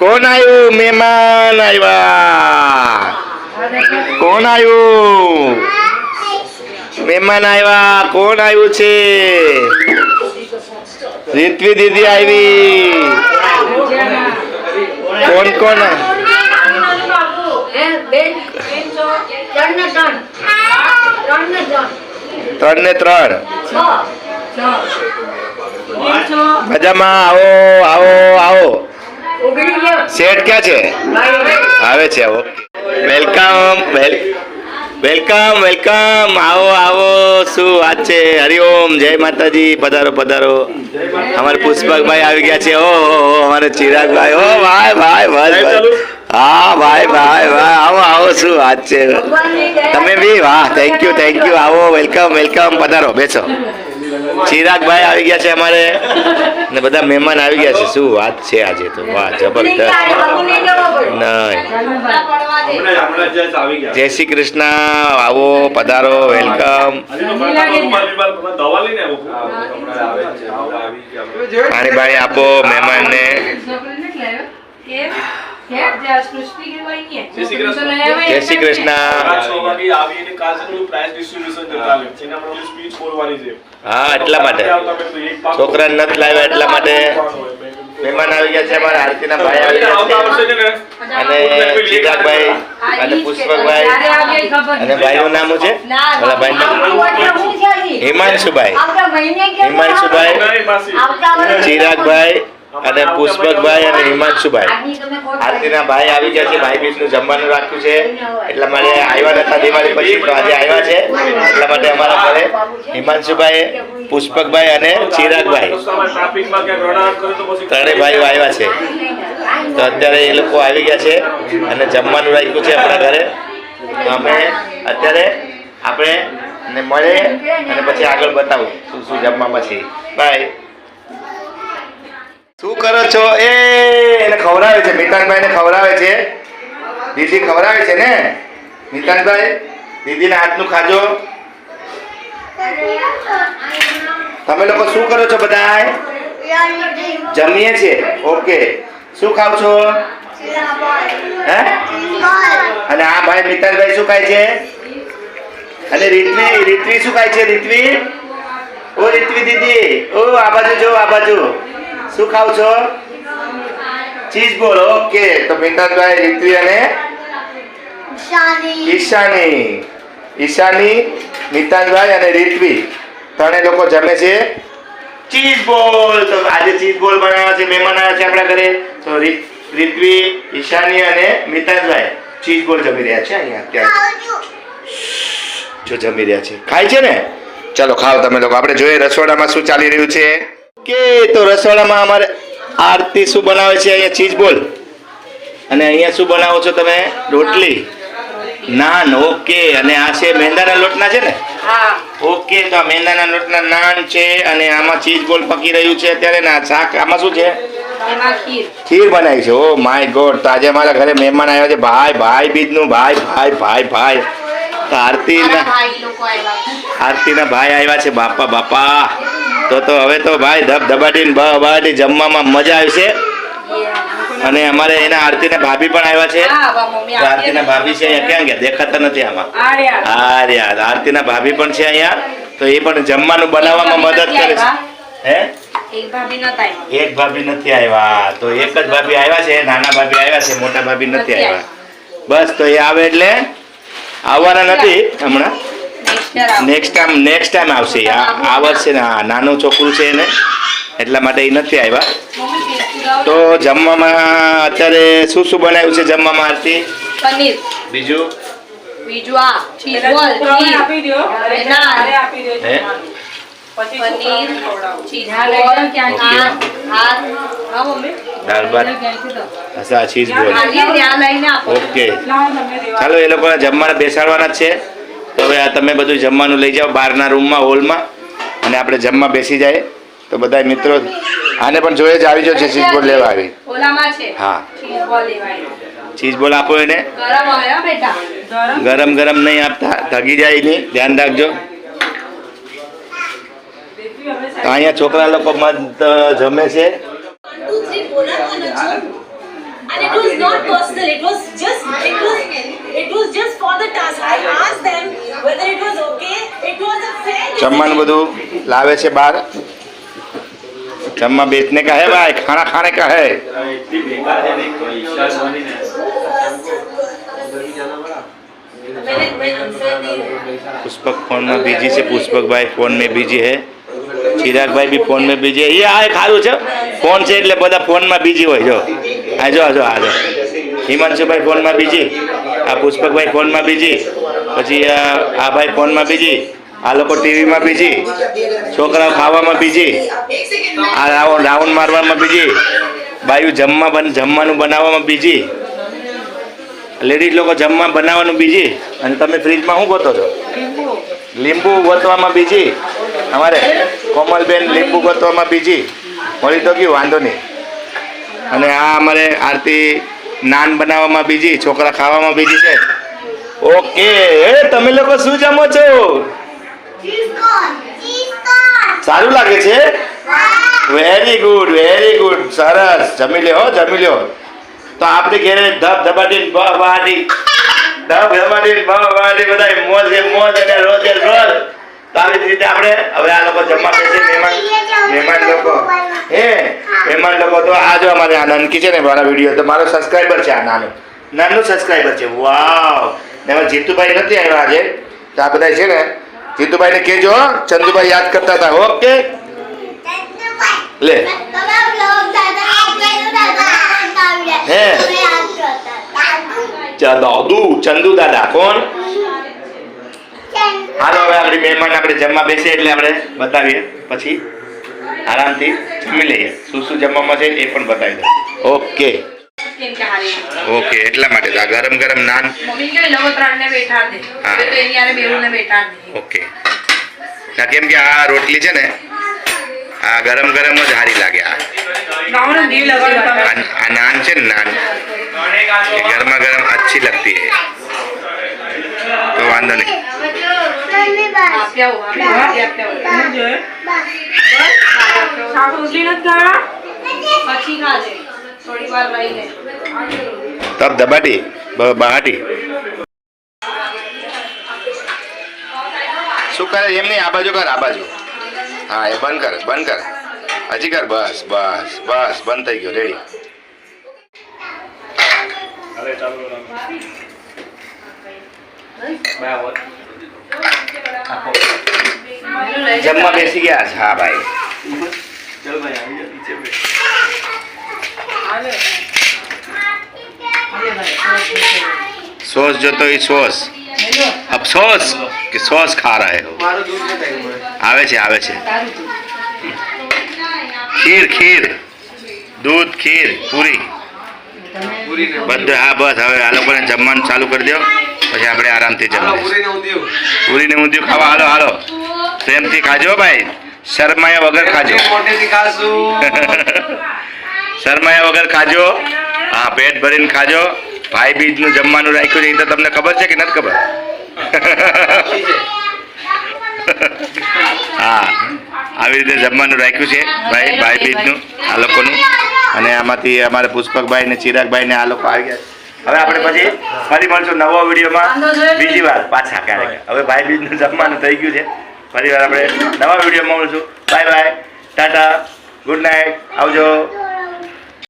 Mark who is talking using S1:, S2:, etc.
S1: કોણ આવ્યું મહેમાન આવ્યા કોણ આવ્યું મહેમાન આવ્યા કોણ આવ્યું છે? રીતવી દીદી આવી. કોણ કોણ? ત્રણ ને ત્રણ. મજામાં? આવો આવો આવો. શેઠ ક્યાં છે? આવે છે okay welcome well welcome welcome. આવો આવો. શું વાત છે? હરિઓમ. જય માતાજી. પધારો પધારો. અમારે પુષ્પકભાઈ આવી ગયા છે. ઓ અમારે ચિરાગભાઈ. ઓ ભાઈ ભાઈ ભાઈ ભાઈ. હા ભાઈ ભાઈ ભાઈ. આવો આવો. શું વાત છે? તમે બી વાહ. થેન્ક યુ થેન્ક યુ આવો વેલકમ વેલકમ. પધારો બેસો. ચિરાગભાઈ આવી ગયા છે અમારે. ને બધા મહેમાન આવી ગયા છે. શું વાત છે આજે તો? વાહ જબરદસ્ત. નહીં જય શ્રી કૃષ્ણ. આવો પધારો વેલકમ. પાણી બાણી આપો મહેમાનને. જય શ્રી કૃષ્ણ. હા એટલા માટે. છોકરાને નથી લાવ્યા એટલા માટે. મહેમાન આવી ગયા છે અમારા આરતીના ભાઈ આવી ગયા છે. અને ચિરાગભાઈ અને પુષ્પકભાઈ અને ભાઈનું નામ છે? ઓલા ભાઈ હિમાંશુભાઈ. હિમાંશુભાઈ. ચિરાગભાઈ અને પુષ્પકભાઈ અને હિમાંશુભાઈ. આરતીના ભાઈ આવી ગયા છે ભાઈ બીજનું જમવાનું રાખ્યું છે. એટલા માટે આવ્યા નતા દિવાળી પછી તો આજે આવ્યા છે. એટલા માટે અમારા ઘરે હિમાંશુભાઈ પુષ્પકભાઈ અને ચિરાગભાઈ. ત્રણેય ભાઈઓ આવ્યા છે. તો અત્યારે એ લોકો આવી ગયા છે અને જમવાનું રાખ્યું છે આપણા ઘરે. તો અમે અત્યારે આપણે ને મળે અને પછી આગળ બતાવું શું શું જમવામાં છે. બાય શું કરો છો? એ, એને ખવડાવે છે. મિતાનભાઈ ને ખવડાવે છે. દીદી ખવડાવે છે ને? મિતાનભાઈ, દીદીના હાથનું ખાજો. તમે લોકો શું કરો છો બધા જમીએ છીએ. ઓકે. શું ખાવ છો? હે? અને આ ભાઈ મિતાનભાઈ શું ખાય છે? અને રીતવી રીતવી શું ખાય છે? રીતવી? ઓ રીતવી દીદી. ઓ, આ બાજુ જો, આ બાજુ. શું ખાવ છો? ચીઝ બોલ ઓકે. તો મિતાનભાઈ રીતવી અને? ઈશાની. ઈશાની. મિતાનભાઈ અને રીતવી ત્રણેય લોકો જમે છે. ચીઝ બોલ. તો આજે ચીઝ બોલ બનાવ્યા છે મહેમાન આવ્યા છે આપણા ઘરે. તો રીતવી ઈશાની અને મિતાનભાઈ ચીઝ બોલ જમી રહ્યા છે અહીંયા અત્યારે જો જમી રહ્યા છે. ખાય છે ને? ચાલો ખાઓ તમે લોકો. આપણે જોઈએ રસોડામાં શું ચાલી રહ્યું છે. કે તો રસોડામાં અમારે આરતી શું બનાવે છે? અહીંયા ચીઝ બોલ. અને અહીંયા શું બનાવો છો તમે? રોટલી. નાન ઓકે. અને આ છે મેંદાના લોટના છે ને? ઓકે તો આ મેંદાના લોટના નાન છે અને આમાં ચીઝ બોલ પકી રહ્યું છે અત્યારે. ના શાક આમાં શું છે? ખીર. બનાવી છે. ઓ માય ગોડ તો આજે મારા ઘરે મહેમાન આવ્યા છે. ભાઈ ભાઈ બીજનું ભાઈ ભાઈ ભાઈ ભાઈ. તો આરતીના આરતીના ભાઈ આવ્યા છે. બાપા બાપા. તો તો હવે તો ભાઈ ધબ ધબાટીને બબાટી જમવામાં મજા આવશે. અને અમારે એના આરતીના ભાભી પણ આવ્યા છે. આરતી આરતીના ભાભી છે અહીંયા ક્યાં ગયા? દેખાતા નથી આમાં. હા યાર આરતીના ભાભી પણ છે અહીંયા. તો એ પણ જમવાનું બનાવવામાં મદદ કરે છે. હે? એક ભાભી નથી આવ્યા. તો એક જ ભાભી આવ્યા છે નાના ભાભી આવ્યા છે મોટા ભાભી નથી આવ્યા. બસ તો એ આવે એટલે આવવાના નથી હમણાં. નેક્સ્ટ ટાઈમ નેક્સ્ટ ટાઈમ આવશે. આ વર્ષે ને નાનું છોકરું છે એને. એટલા માટે એ નથી આવ્યા. તો જમવામાં અત્યારે શું શું બનાવ્યું છે જમવામાં આરતી?
S2: પનીર.
S1: બીજું?
S2: બીજું આ ચીઝ બોલ ખીર
S1: હે?
S2: પનીર ચીઝ
S3: હા,
S2: બોલ
S3: લઈ જાઓ
S2: આ હા હા મમ્મી?
S1: દાળ ભાત. અચ્છા ચીઝ બોલ.
S2: લઈને આપો.
S1: ઓકે. ચાલો એ લોકો જમવાના બેસાડવાના જ છે. તો હવે આ તમે બધું જમવાનું લઈ જાઓ બહારના રૂમમાં હોલમાં અને આપણે જમવા બેસી જાય તો બધા મિત્રો આને પણ જોઈએ જ આવી જાઓ છે ચીઝ બોલ લેવા આવી. હા.
S2: ચીઝ બોલ લેવાય
S1: ચીઝ બોલ આપો એને.
S2: ગરમ
S1: ગરમ. ગરમ નહીં આપતા થગી જાય નહીં ધ્યાન રાખજો. તો અહીંયા છોકરા લોકો મત જમે છે.
S3: not personal. It was just it was it was just for the task. I asked them whether it was okay. It was a fair.
S1: જમવાનું બધું લાવે છે બહાર જમવા બેચને કા હે ભાઈ ખાના ખાને કા હે
S4: એટલી બેકાર છે ને કોઈ ઈચ્છા જ બની ને
S3: मैंने मैं आंसर दी
S1: पुष्पक फोन में बिजी છે પુષ્પકભાઈ ફોન में बिजी है ચિરાગભાઈ બી ફોન में बिजी है એ આ એક સારું છે ફોન છે એટલે બધા ફોનમાં બિઝી હોય જો આ જો આ જો આ જો હિમાંશુભાઈ ફોનમાં બિઝી આ પુષ્પકભાઈ ફોનમાં બિઝી પછી આ આ ભાઈ ફોનમાં બિઝી આ લોકો ટીવીમાં બીજી છોકરાઓ ખાવામાં બીજી આ રાઉન્ડ રાઉન્ડ મારવામાં બીજી બાયું જમવા જમવાનું બનાવવામાં બીજી લેડીઝ લોકો જમવા બનાવવાનું બીજી અને તમે ફ્રીજમાં શું ગોતો છો? લીંબુ ગોતવામાં બીજી અમારે કોમલબેન લીંબુ ગોતવામાં બીજી મળી તો ગયું, વાંધો નહીં. અને આ અમારે આરતી નાન બનાવવામાં બીજી છોકરા ખાવામાં બીજી છે. ઓકે તમે લોકો શું જમો છો? સારું લાગે છે? વેરી ગુડ વેરી ગુડ સરસ. જમી લ્યો હો જમી લ્યો. તો આપણે ઘેરે ધબ ધબાટી બહાટી ધબ ધબાટી બહાટી બધા મોજે મોજ અને રોજે રોજ. તો આવી રીતે આપણે હવે આ લોકો જમવા બેસે મહેમાન મહેમાન લોકો. હે મહેમાન લોકો તો આ જો અમારે આ નનકી છે ને મારા વીડિયો તો મારો સબસ્ક્રાઈબર છે આ નાનો. નાનું સબસ્ક્રાઈબર છે. વાવ ને જીતુભાઈ નથી આવ્યા આજે. તો આ બધા છે ને જીતુભાઈને કહેજો હો, ચંદુભાઈ યાદ કરતા હતા ઓકે લે હે ચા દાદુ ચંદુ દાદા કોણ હાલો હવે આપણી મહેમાન આપણે જમવા બેસે એટલે આપણે બતાવીએ. પછી આરામથી જમી લઈએ. શું શું જમવામાં છે એ પણ બતાવી દો ઓકે.
S2: કેમ કે હારી
S1: ઓકે એટલા માટે ગરમ ગરમ નાન.
S2: મમ્મી કે નવત્રાણને બેઠાડ દે. તો એની આરે બેવને બેઠાડ દે.
S1: ઓકે ના કેમ કે આ રોટલી છે ને આ ગરમ ગરમ જ હારી લાગે આ. આ નાન છે ને નાન ગરમા ગરમ અચ્છી લગતી હે તો વાંધો નહીં.
S2: પછી ખાજે. થોડી વાર રહીને.
S1: તબ દબાટી બહાટી. શું કરે? એમ નહીં આ બાજુ કર આ બાજુ. હા એ બંધ કર બંધ કર. હજી કર બસ બસ બસ બંધ થઈ ગયો રેડી. જમવા બેસી ગયા છે. હા ભાઈ
S4: ચલ ભાઈ આવી જા નીચે બેઠ.
S1: સોસ જોતો એ સોસ. અફસોસ કે સોસ ખા રહે હો. આવે છે આવે છે. ખીર ખીર. દૂધ ખીર પૂરી. બધું હા બસ. હવે આ લોકોને જમવાનું ચાલુ કરી દો પછી આપણે આરામથી
S4: જમવા
S1: જમીએ
S4: પૂરીને ઊંધિયું.
S1: ખાવા હાલો હાલો. પ્રેમથી ખાજો ભાઈ. શરમાયા વગર ખાજો.
S4: મોટેથી ખાશું.
S1: શરમાયા વગર ખાજો. હા પેટ ભરીને ખાજો. ભાઈ બીજનું જમવાનું રાખ્યું છે એ તો તમને ખબર છે કે નથી ખબર? હા આવી રીતે જમવાનું રાખ્યું છે ભાઈ ભાઈ બીજનું આ લોકોનું. અને આમાંથી અમારે પુષ્પકભાઈ ને ચિરાગભાઈ ને આ લોકો આવી ગયા હવે આપણે પછી ફરી મળશું નવો વિડીયોમાં. બીજી વાર પાછા ક્યારેક. હવે ભાઈ બીજનું જમવાનું થઈ ગયું છે. ફરી વાર આપણે નવા વિડીયોમાં મળશું. બાય બાય ટાટા ગુડ નાઇટ આવજો.